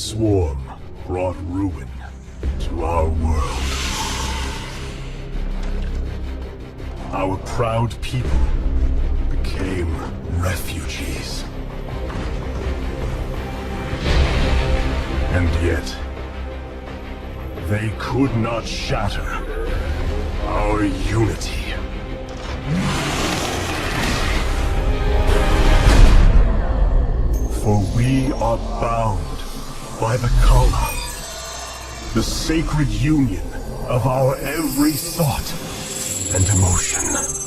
Swarm brought ruin to our world. Our proud people became refugees. And yet, they could not shatter our unity. For we are bound by the Kala, the sacred union of our every thought and emotion.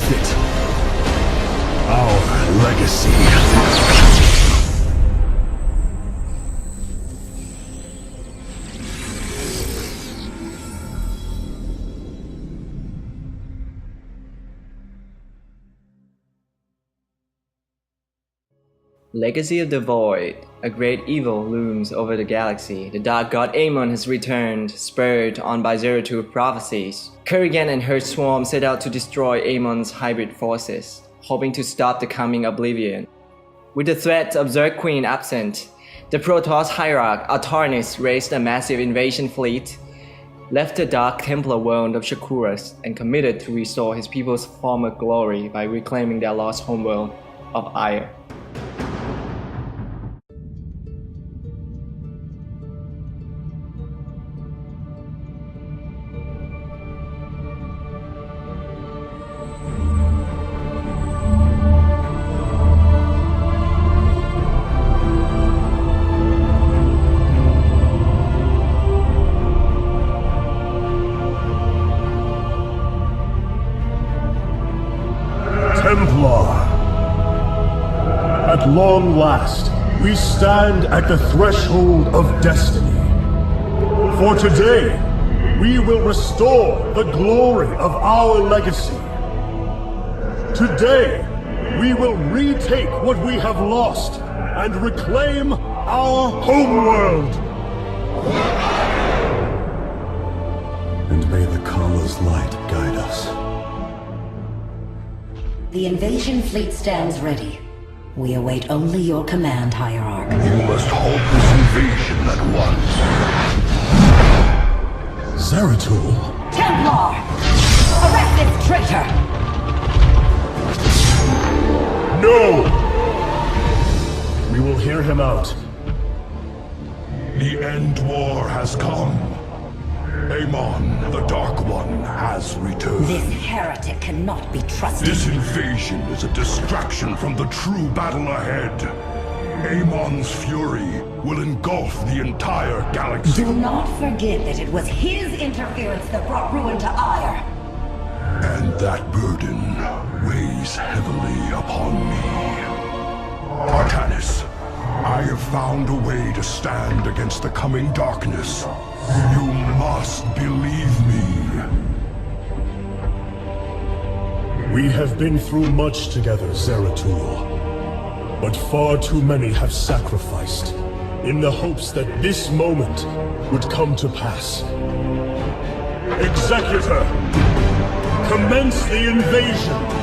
With it, our legacy. Legacy of the Void. A great evil looms over the galaxy. The dark god Amon has returned, spurred on by Zeratul prophecies. Kurgan and her swarm set out to destroy Amon's hybrid forces, hoping to stop the coming oblivion. With the threat of Zerg Queen absent, the Protoss hierarch Artarnis raised a massive invasion fleet, left the Dark Templar world of Shakuras, and committed to restore his people's former glory by reclaiming their lost homeworld of Ire. Long last, we stand at the threshold of destiny. For today, we will restore the glory of our legacy. Today, we will retake what we have lost and reclaim our homeworld. And may the Kala's light guide us. The invasion fleet stands ready. We await only your command, Hierarch. You must halt this invasion at once. Zeratul? Templar! Arrest this traitor! No! We will hear him out. The end war has come. Amon, the Dark One, has returned. This heretic cannot be trusted. This invasion is a distraction from the true battle ahead. Amon's fury will engulf the entire galaxy. Do not forget that it was his interference that brought ruin to Ire. And that burden weighs heavily upon me. Artanis, I have found a way to stand against the coming darkness. You must believe me. We have been through much together, Zeratul. But far too many have sacrificed in the hopes that this moment would come to pass. Executor, commence the invasion!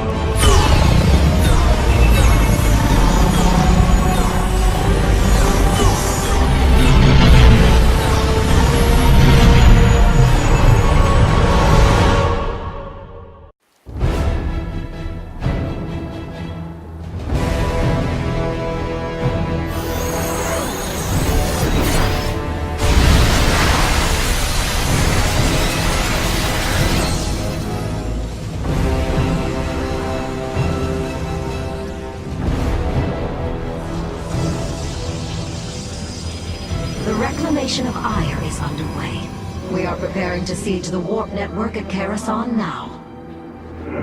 to siege the warp network at Karasan now.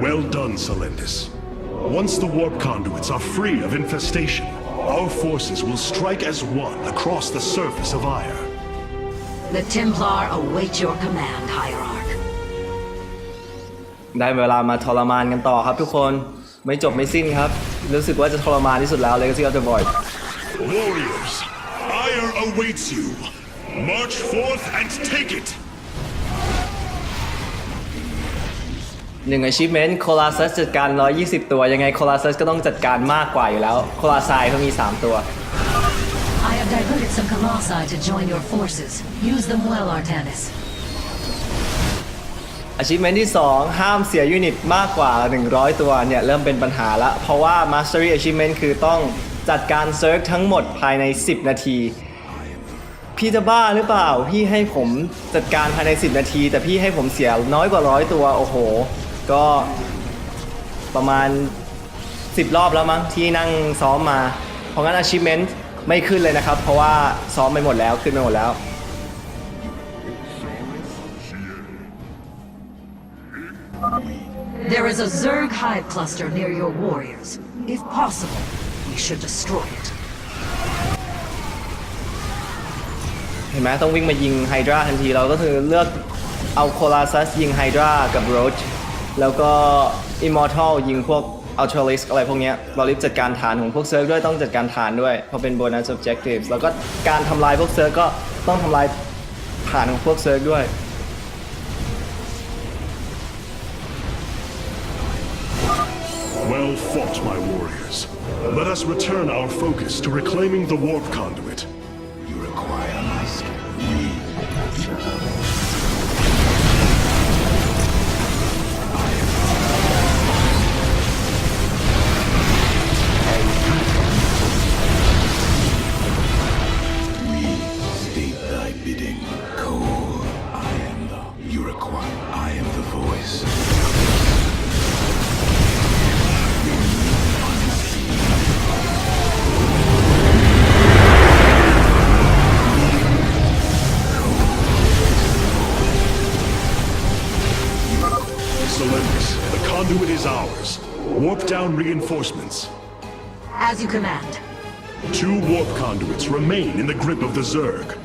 Well done, Selendis. Once the warp conduits are free of infestation, our forces will strike as one across the surface of Ire. The Templar await your command, Hierarch. ได้เวลามาทรมานกันต่อครับทุกคน ไม่จบไม่สิ้นครับ รู้สึกว่าจะทรมานที่สุดแล้ว Legacy of the Void Warriors, Ire awaits you. March forth and take it. หนึ่ง achievement โคลาซัสจัดการ 120 ตัว ยังไงโคลาซัสก็ต้องจัดการมากกว่าอยู่แล้วโคลาไซเขามี 3 ตัว I have diverted some Colossi to join your forces. Use them well, Artanis. achievement ที่ 2 ห้ามเสียยูนิตมากกว่า 100 ตัวเนี่ย เริ่มเป็นปัญหาละเพราะว่า mastery achievement คือต้องจัดการเซิร์ฟทั้งหมดภายใน 10 นาทีพี่จะบ้าหรือเปล่า พี่ให้ผมจัดการภายใน 10 นาที แต่พี่ให้ผมเสียน้อยกว่าร้อยตัว โอ้โห ก็ประมาณ 10 รอบแล้วมั้งที่นั่งซ้อมมา เพราะงั้น achievement ไม่ขึ้นเลยนะครับ เพราะว่าซ้อมไปหมดแล้วขึ้นไปหมดแล้ว There is a Zerg hive cluster near your warriors. If possible, we should destroy it. เห็นไหมต้องวิ่งมายิงไฮดราทันทีเราก็คือเลือกเอาโคลาซัสยิงไฮดรากับโรช แล้วก็อิมมอร์ทัลยิงพวกอัลทรลิสอะไรพวกเนี้ยเรารีบจัดการฐานของพวกเซิร์ฟด้วยต้องจัดการฐานด้วยเพราะเป็นโบนัส objectives แล้วก็การทำลายพวกเซิร์ฟก็ต้องทำลายฐานของพวกเซิร์ฟด้วย Well fought, my warriors. Let us return our focus to reclaiming the warp conduit. You require my skill. Warp down reinforcements. As you command. Two warp conduits remain in the grip of the Zerg.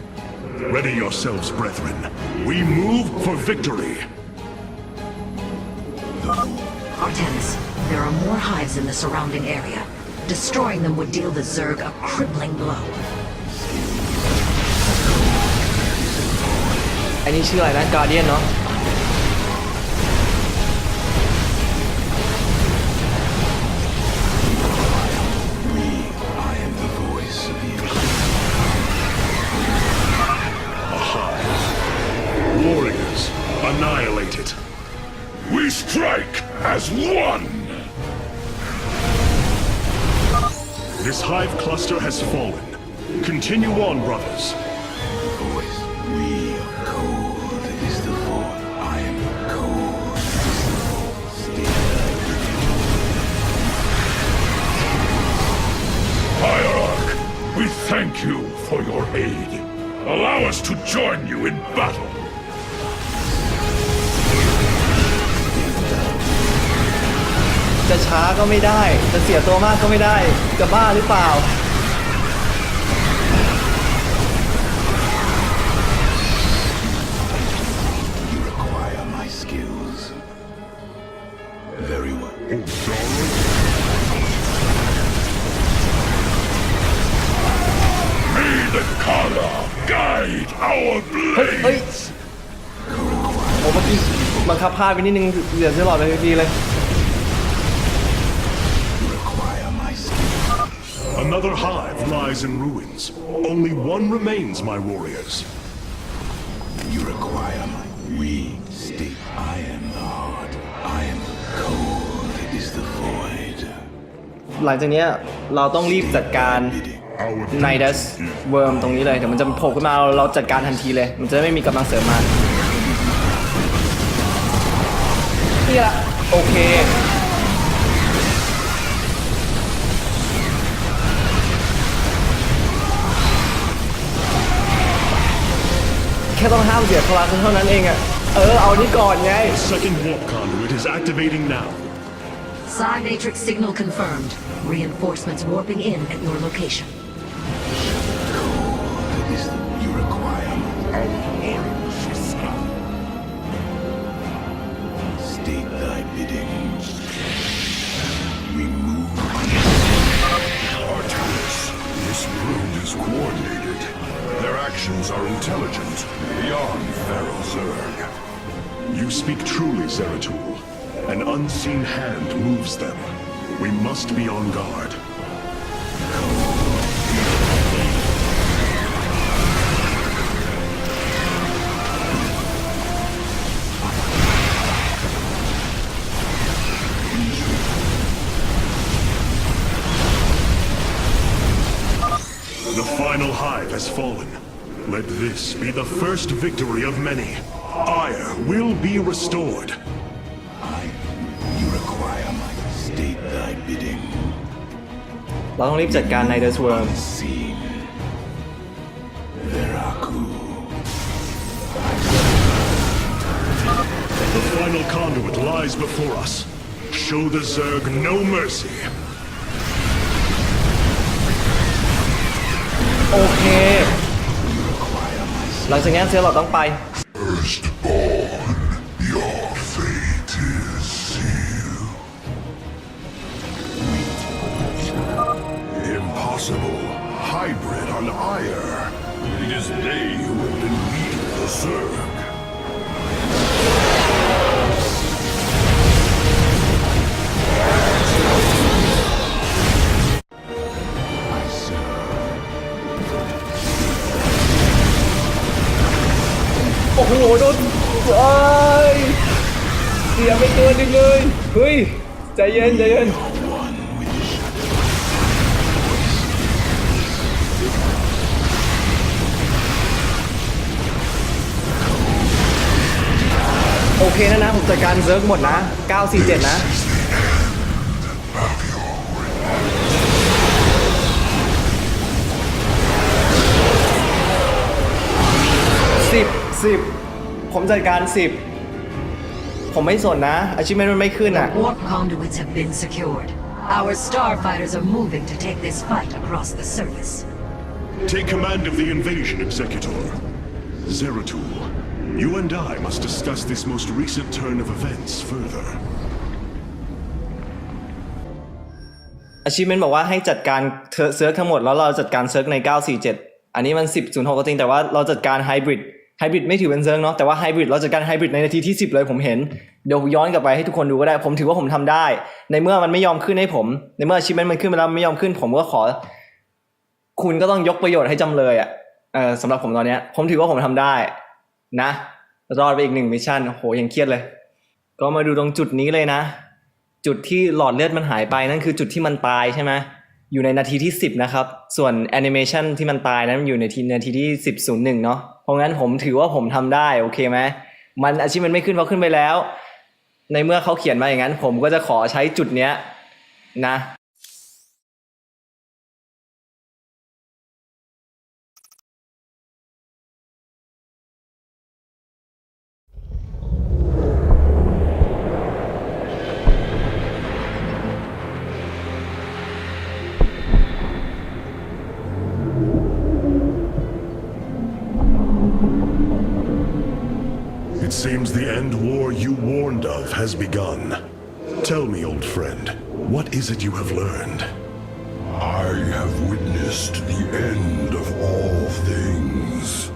Ready yourselves, brethren. We move for victory. Artanis, there are more hives in the surrounding area. Destroying them would deal the Zerg a crippling blow. อันนี้ชื่ออะไรนะ Guardian เนาะ Hive cluster has fallen. Continue on, brothers. We are cold is the. I am cold Hierarch, we thank you for your aid. Allow us to join you in battle. จะช้าก็ไม่ได้ จะเสียตัวมากก็ไม่ได้ จะบ้าหรือเปล่า You require my skills. Very well. May the Kala guide our เฮ้ยเฮ้ย blades. โอ้เมื่อกี้บังคับพลาดไปนิดนึงเหลือเซลอดไปดีเลย Another hive lies in ruins. Only one remains, my warriors. You require my. We state. I am the heart. I am the cold. Is the void. หลังจากเนี้ยเราต้องรีบจัดการ Bidding. ไนดัสเวิร์มตรงนี้เลย เดี๋ยวมันจะโผล่ขึ้นมาเราเราจัดการทันทีเลย มันจะไม่มีกำลังเสริมมา นี่ละโอเค แค่ต้องห้ามเสียพลังเท่านั้นเองอะเออ เอานี่ก่อนไง Second warp conduit is activating now. Psi Matrix signal confirmed. Reinforcements warping in at your location. Is the. You require Unseen hand moves them. We must be on guard. The final hive has fallen. Let this be the first victory of many. Ire will be restored. เราต้องรีบจัดการในเดอะสเวิร์มโอเค หลังจากนี้เซลเราต้องไป First Impossible. Hybrid on Ire. It is they who have been leading the Zerg. I serve. โอ้โหโดนเอ้ยเสียไปตัวหนึงเลย เฮ้ย ใจเย็นใจเย็น เคนะนะ ผมจัดการเซิร์ฟหมดนะ 947 นะสิบสิบผมจัดการสิบผมไม่สนนะ อาชีพมันไม่ขึ้นอะ Warp conduits have been secured. Our starfighters are moving to take this fight across the surface. Take command of the invasion, Executor. Zeratul, you and I must discuss this most recent turn of events further. achievement บอกว่าให้จัดการเซิร์ฟทั้งหมดแล้วเราจัดการเซิร์ฟใน 947 อันนี้มัน 10 06ก็จริงแต่ว่าเราจัดการไฮบริดไฮบริดไม่ถือเป็นเซิร์ฟเนาะแต่ว่าไฮบริดเราจัดการไฮบริดในนาทีที่ 10 เลยผมเห็น เดี๋ยวย้อนกลับไปให้ทุกคนดูก็ได้ ผมถือว่าผมทำได้ ในเมื่อมันไม่ยอมขึ้นให้ผม ในเมื่อ achievement มันขึ้นไปแล้วไม่ยอมขึ้น ผมก็ขอ คุณก็ต้องยกประโยชน์ให้จำเลยอะ่ะเออสำหรับผมตอนเนี้ยผมถือว่าผมทำได้ นะรอดไปอีกหนึ่งมิชชั่นโหยังเครียดเลย ก็มาดูตรงจุดนี้เลยนะ จุดที่หลอดเลือดมันหายไปนั่นคือจุดที่มันตายใช่ไหมอยู่ในนาทีที่ 10 นะครับ ส่วนแอนิเมชันที่มันตายนั้นอยู่ในทีนาทีที่ 10 01 เนาะเพราะงั้นผมถือว่าผมทำได้ โอเคไหมมันอาชีพมันไม่ขึ้นเพราะขึ้นไปแล้ว ในเมื่อเขาเขียนมาอย่างนั้น ผมก็จะขอใช้จุดเนี้ยนะ seems the end war you warned of has begun. Tell me, old friend, what is it you have learned? I have witnessed the end of all things.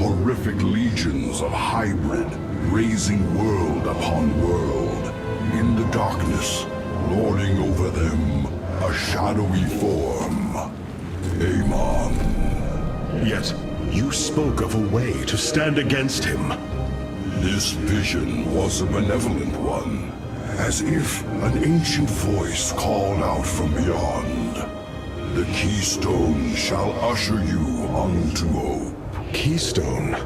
Horrific legions of hybrid, raising world upon world. In the darkness, lording over them, a shadowy form. Amon. Yet, you spoke of a way to stand against him. This vision was a benevolent one, as if an ancient voice called out from beyond. The keystone shall usher you unto hope. Keystone.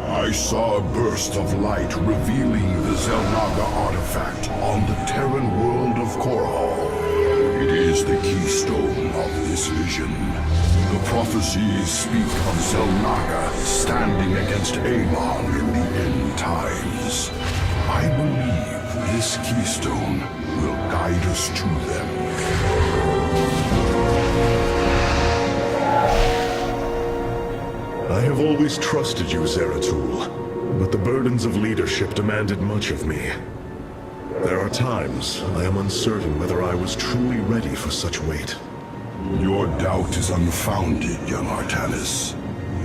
I saw a burst of light revealing the Zelnaga artifact on the Terran world of Korhal. It is the keystone of this vision. The prophecies speak of Zelnaga standing against Amon in the end times. I believe this keystone will guide us to them. I have always trusted you, Zeratul, but the burdens of leadership demanded much of me. There are times I am uncertain whether I was truly ready for such weight. Your doubt is unfounded, young Artanis.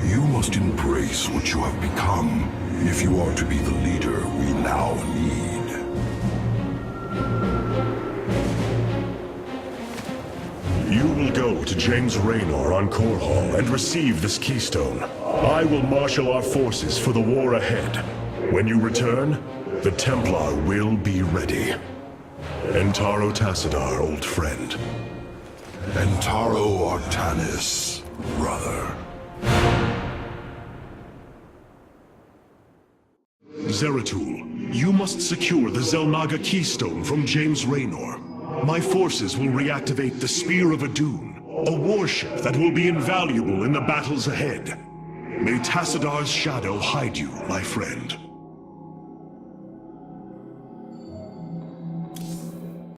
You must embrace what you have become if you are to be the leader we now need. You will go to James Raynor on Korhal and receive this keystone. I will marshal our forces for the war ahead. When you return, the Templar will be ready. Entaro Tassadar, old friend. Entaro Artanis, brother. Zeratul, you must secure the Zelnaga keystone from James Raynor. My forces will reactivate the Spear of Adun, a warship that will be invaluable in the battles ahead. May Tassadar's shadow hide you, my friend.